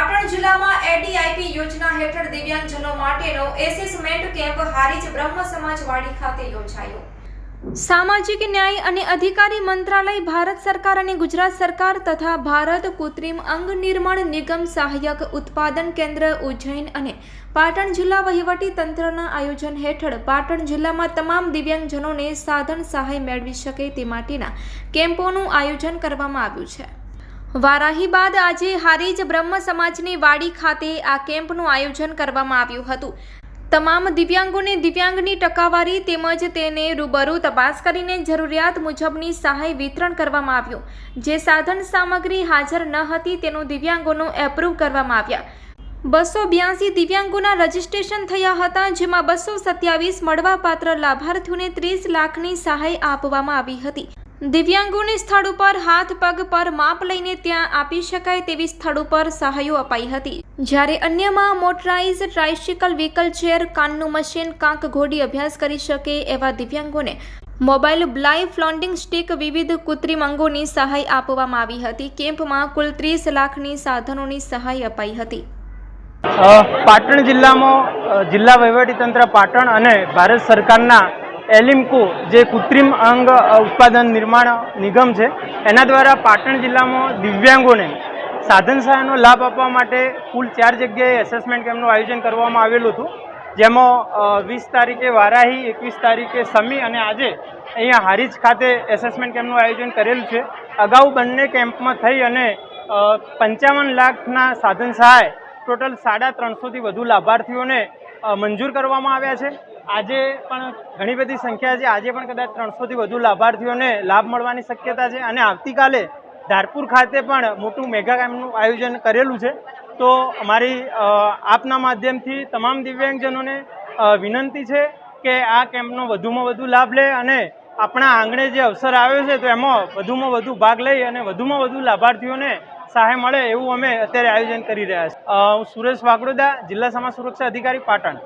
પાટણ જિલ્લામાં એડીઆઈપી યોજના હેઠળ દિવ્યાંગજનો માટેનો એસેસમેન્ટ કેમ્પ હારીજ બ્રહ્મ સમાજવાડી ખાતે યોજાયો. સામાજિક ન્યાય અને અધિકારી મંત્રાલય ભારત સરકાર અને ગુજરાત સરકાર તથા ભારત કૃત્રિમ અંગ નિર્માણ નિગમ સહાયક ઉત્પાદન કેન્દ્ર ઉજ્જૈન અને પાટણ જિલ્લા વહીવટી તંત્રના આયોજન હેઠળ પાટણ જિલ્લામાં તમામ દિવ્યાંગજનોને સાધન સહાય મેળવી શકે તે માટેના કેમ્પોનું આયોજન કરવામાં આવ્યું છે. વારાહી બાદ આજે હારીજ બ્રહ્મ સમાજની વાડી ખાતે આ કેમ્પનું આયોજન કરવામાં આવ્યું હતું. તમામ દિવ્યાંગોને દિવ્યાંગની ટકાવારી તેમજ તેને રૂબરૂ તપાસ કરીને જરૂરિયાત મુજબની સહાય વિતરણ કરવામાં આવ્યું. જે સાધન સામગ્રી હાજર ન હતી તેનું દિવ્યાંગોનું એપ્રૂવ કરવામાં આવ્યા. બસો બ્યાસી દિવ્યાંગોના રજીસ્ટ્રેશન થયા હતા, જેમાં બસો સત્યાવીસ મળવાપાત્ર લાભાર્થીઓને ત્રીસ લાખની સહાય આપવામાં આવી હતી. દિવ્યાંગોને સ્થળ ઉપર હાથ, પગ, પર માપ લઈને ત્યાં આપી શકાય તેવી સ્થળ ઉપર સહાયો અપાઈ હતી. જ્યારે અન્યમાં મોટરાઇઝ ટ્રાઇસિકલ વ્હીકલ ચેર કાનનું મશીન કાંક ઘોડી અભ્યાસ કરી શકે એવા દિવ્યાંગોને મોબાઈલ બ્લાય ફ્લોન્ડિંગ સ્ટીક વિવિધ કૃત્રિમ અંગોની સહાય આપવામાં આવી હતી. કેમ્પમાં કુલ ત્રીસ લાખની સાધનોની સહાય અપાઈ હતી. પાટણ જિલ્લામાં જિલ્લા વહીવટીતંત્ર પાટણ અને ભારત સરકારના એલિમ્કો, જે કૃત્રિમ અંગ ઉત્પાદન નિર્માણ નિગમ છે, એના દ્વારા પાટણ જિલ્લામાં દિવ્યાંગોને સાધન સહાયનો લાભ આપવા માટે કુલ ચાર જગ્યાએ એસેસમેન્ટ કેમ્પનું આયોજન કરવામાં આવેલું હતું. જેમાં વીસ તારીખે વારાહી, એકવીસ તારીખે સમી અને આજે અહીંયા હારીજ ખાતે એસેસમેન્ટ કેમ્પનું આયોજન કરેલું છે. અગાઉ બંને કેમ્પમાં થઈ અને પંચાવન લાખના સાધન સહાય, ટોટલ સાડા ત્રણસોથી વધુ લાભાર્થીઓને મંજૂર કરવામાં આવ્યા છે. આજે પણ ઘણી બધી સંખ્યા છે. આજે પણ કદાચ ત્રણસોથી વધુ લાભાર્થીઓને લાભ મળવાની શક્યતા છે અને આવતીકાલે ધારપુર ખાતે પણ મોટું મેગા કેમ્પનું આયોજન કરેલું છે. તો અમારી આપના માધ્યમથી તમામ દિવ્યાંગજનોને વિનંતી છે કે આ કેમ્પનો વધુમાં વધુ લાભ લે અને આપણા આંગણે જે અવસર આવ્યો છે, તો એમાં વધુમાં વધુ ભાગ લઈ અને વધુમાં વધુ લાભાર્થીઓને સહાય મળે એવું અમે અત્યારે આયોજન કરી રહ્યા છીએ. હું સુરેશ વાગડોદા, જિલ્લા સમાજ સુરક્ષા અધિકારી, પાટણ.